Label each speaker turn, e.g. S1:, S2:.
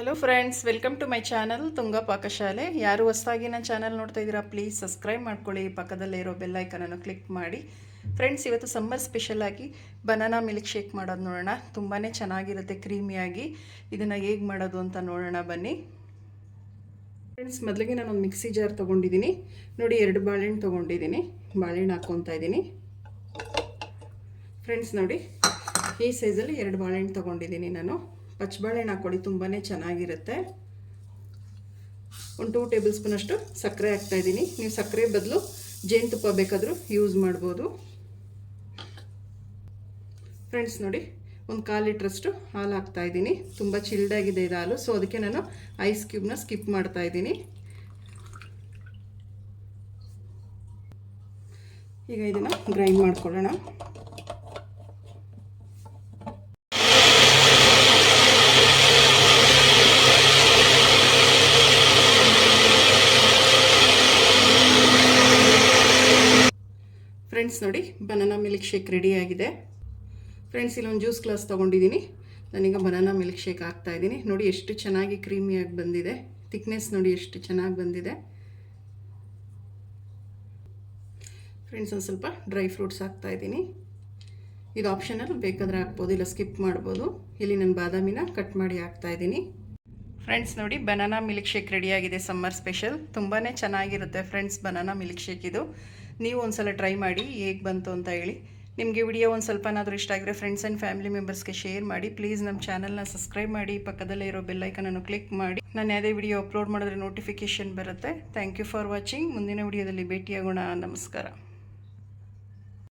S1: Hello friends welcome to my channel Tunga Pakashale ಯಾರು ಹೊಸದಾಗಿ ನನ್ನ ಚಾನಲ್ ನೋಡ್ತಾ ಇದ್ದೀರಾ ಪ್ಲೀಸ್ ಸಬ್ಸ್ಕ್ರೈಬ್ ಮಾಡ್ಕೊಳ್ಳಿ. ಪಕ್ಕದಲ್ಲೇ ಇರೋ ಬೆಲ್ ಐಕನನ್ನು ಕ್ಲಿಕ್ ಮಾಡಿ. ಫ್ರೆಂಡ್ಸ್ ಇವತ್ತು ಸಮ್ಮರ್ ಸ್ಪೆಷಲ್ ಆಗಿ ಬನಾನಾ ಮಿಲ್ಕ್ ಶೇಕ್ ಮಾಡೋದು ನೋಡೋಣ. ತುಂಬಾ ಚೆನ್ನಾಗಿರುತ್ತೆ ಕ್ರೀಮಿಯಾಗಿ ಇದನ್ನು ಹೇಗೆ ಮಾಡೋದು ಅಂತ ನೋಡೋಣ ಬನ್ನಿ. ಫ್ರೆಂಡ್ಸ್ ಮೊದಲಿಗೆ ನಾನು ಒಂದು ಮಿಕ್ಸಿ ಜಾರ್ ತೊಗೊಂಡಿದ್ದೀನಿ ನೋಡಿ, ಎರಡು ಬಾಳೆಹಣ್ಣು ತೊಗೊಂಡಿದ್ದೀನಿ ಬಾಳೆಹಣ್ಣು ಹಾಕ್ಕೊತಾ ಇದ್ದೀನಿ ಫ್ರೆಂಡ್ಸ್ ನೋಡಿ, ಈ ಸೈಜಲ್ಲಿ ಎರಡು ಬಾಳೆಹಣ್ಣು ತೊಗೊಂಡಿದ್ದೀನಿ ನಾನು. ಪಚ್ಚಬಾಳೆಹಣ್ಣು ಹಾಕ್ಕೊಳ್ಳಿ ತುಂಬಾ ಚೆನ್ನಾಗಿರುತ್ತೆ. ಒಂದು ಟೂ ಟೇಬಲ್ ಸ್ಪೂನಷ್ಟು ಸಕ್ಕರೆ ಹಾಕ್ತಾಯಿದ್ದೀನಿ ನೀವು ಸಕ್ಕರೆ ಬದಲು ಜೇನುತುಪ್ಪ ಬೇಕಾದರೂ ಯೂಸ್ ಮಾಡ್ಬೋದು. ಫ್ರೆಂಡ್ಸ್ ನೋಡಿ, ಒಂದು ಕಾಲು ಲೀಟ್ರಷ್ಟು ಹಾಲು ಹಾಕ್ತಾಯಿದ್ದೀನಿ ತುಂಬ ಚಿಲ್ಡಾಗಿದೆ ಇದು ಹಾಲು ಸೊ ಅದಕ್ಕೆ ನಾನು ಐಸ್ ಕ್ಯೂಬ್ನ ಸ್ಕಿಪ್ ಮಾಡ್ತಾ ಇದ್ದೀನಿ. ಈಗ ಇದನ್ನು ಗ್ರೈಂಡ್ ಮಾಡ್ಕೊಳ್ಳೋಣ. ಫ್ರೆಂಡ್ಸ್ ನೋಡಿ ಬನಾನಾ ಮಿಲ್ಕ್ ಶೇಕ್ ರೆಡಿಯಾಗಿದೆ ಫ್ರೆಂಡ್ಸ್ ಇಲ್ಲೊಂದು ಜ್ಯೂಸ್ ಗ್ಲಾಸ್ ತೊಗೊಂಡಿದ್ದೀನಿ ನಾನೀಗ ಬನಾನಾ ಮಿಲ್ಕ್ ಶೇಕ್ ಹಾಕ್ತಾ ಇದ್ದೀನಿ ನೋಡಿ, ಎಷ್ಟು ಚೆನ್ನಾಗಿ ಕ್ರೀಮಿಯಾಗಿ ಬಂದಿದೆ. ಥಿಕ್ನೆಸ್ ನೋಡಿ, ಎಷ್ಟು ಚೆನ್ನಾಗಿ ಬಂದಿದೆ. ಫ್ರೆಂಡ್ಸ್ ಒಂದು ಸ್ವಲ್ಪ ಡ್ರೈ ಫ್ರೂಟ್ಸ್ ಹಾಕ್ತಾ ಇದ್ದೀನಿ ಇದು ಆಪ್ಷನಲ್ ಬೇಕಾದರೆ ಹಾಕ್ಬೋದು, ಇಲ್ಲ ಸ್ಕಿಪ್ ಮಾಡ್ಬೋದು. ಇಲ್ಲಿ ನಾನು ಬಾದಾಮಿನ ಕಟ್ ಮಾಡಿ ಹಾಕ್ತಾ ಇದ್ದೀನಿ ಫ್ರೆಂಡ್ಸ್ ನೋಡಿ ಬನಾನಾ ಮಿಲ್ಕ್ ಶೇಕ್ ರೆಡಿಯಾಗಿದೆ ಸಮ್ಮರ್ ಸ್ಪೆಷಲ್ ತುಂಬಾ ಚೆನ್ನಾಗಿರುತ್ತೆ ಫ್ರೆಂಡ್ಸ್ ಬನಾನಾ ಮಿಲ್ಕ್ ಶೇಕ್ ಇದು. ನೀವು ಒಂದ್ಸಲ ಟ್ರೈ ಮಾಡಿ, ಹೇಗೆ ಬಂತು ಅಂತ ಹೇಳಿ. ನಿಮಗೆ ವಿಡಿಯೋ ಒಂದು ಸ್ವಲ್ಪನಾದರೂ ಇಷ್ಟ ಆಗಿದ್ರೆ ಫ್ರೆಂಡ್ಸ್ ಆ್ಯಂಡ್ ಫ್ಯಾಮಿಲಿ ಮೆಂಬರ್ಸ್ಗೆ ಶೇರ್ ಮಾಡಿ. ಪ್ಲೀಸ್ ನಮ್ಮ ಚಾನಲ್ನ ಸಬ್ಸ್ಕ್ರೈಬ್ ಮಾಡಿ, ಪಕ್ಕದಲ್ಲೇ ಇರೋ ಬೆಲ್ಲೈಕನನ್ನು ಕ್ಲಿಕ್ ಮಾಡಿ. ನಾನು ಯಾವುದೇ ವಿಡಿಯೋ ಅಪ್ಲೋಡ್ ಮಾಡಿದ್ರೆ ನೋಟಿಫಿಕೇಷನ್ ಬರುತ್ತೆ. ಥ್ಯಾಂಕ್ ಯು ಫಾರ್ ವಾಚಿಂಗ್ ಮುಂದಿನ ವಿಡಿಯೋದಲ್ಲಿ ಭೇಟಿಯಾಗೋಣ. ನಮಸ್ಕಾರ.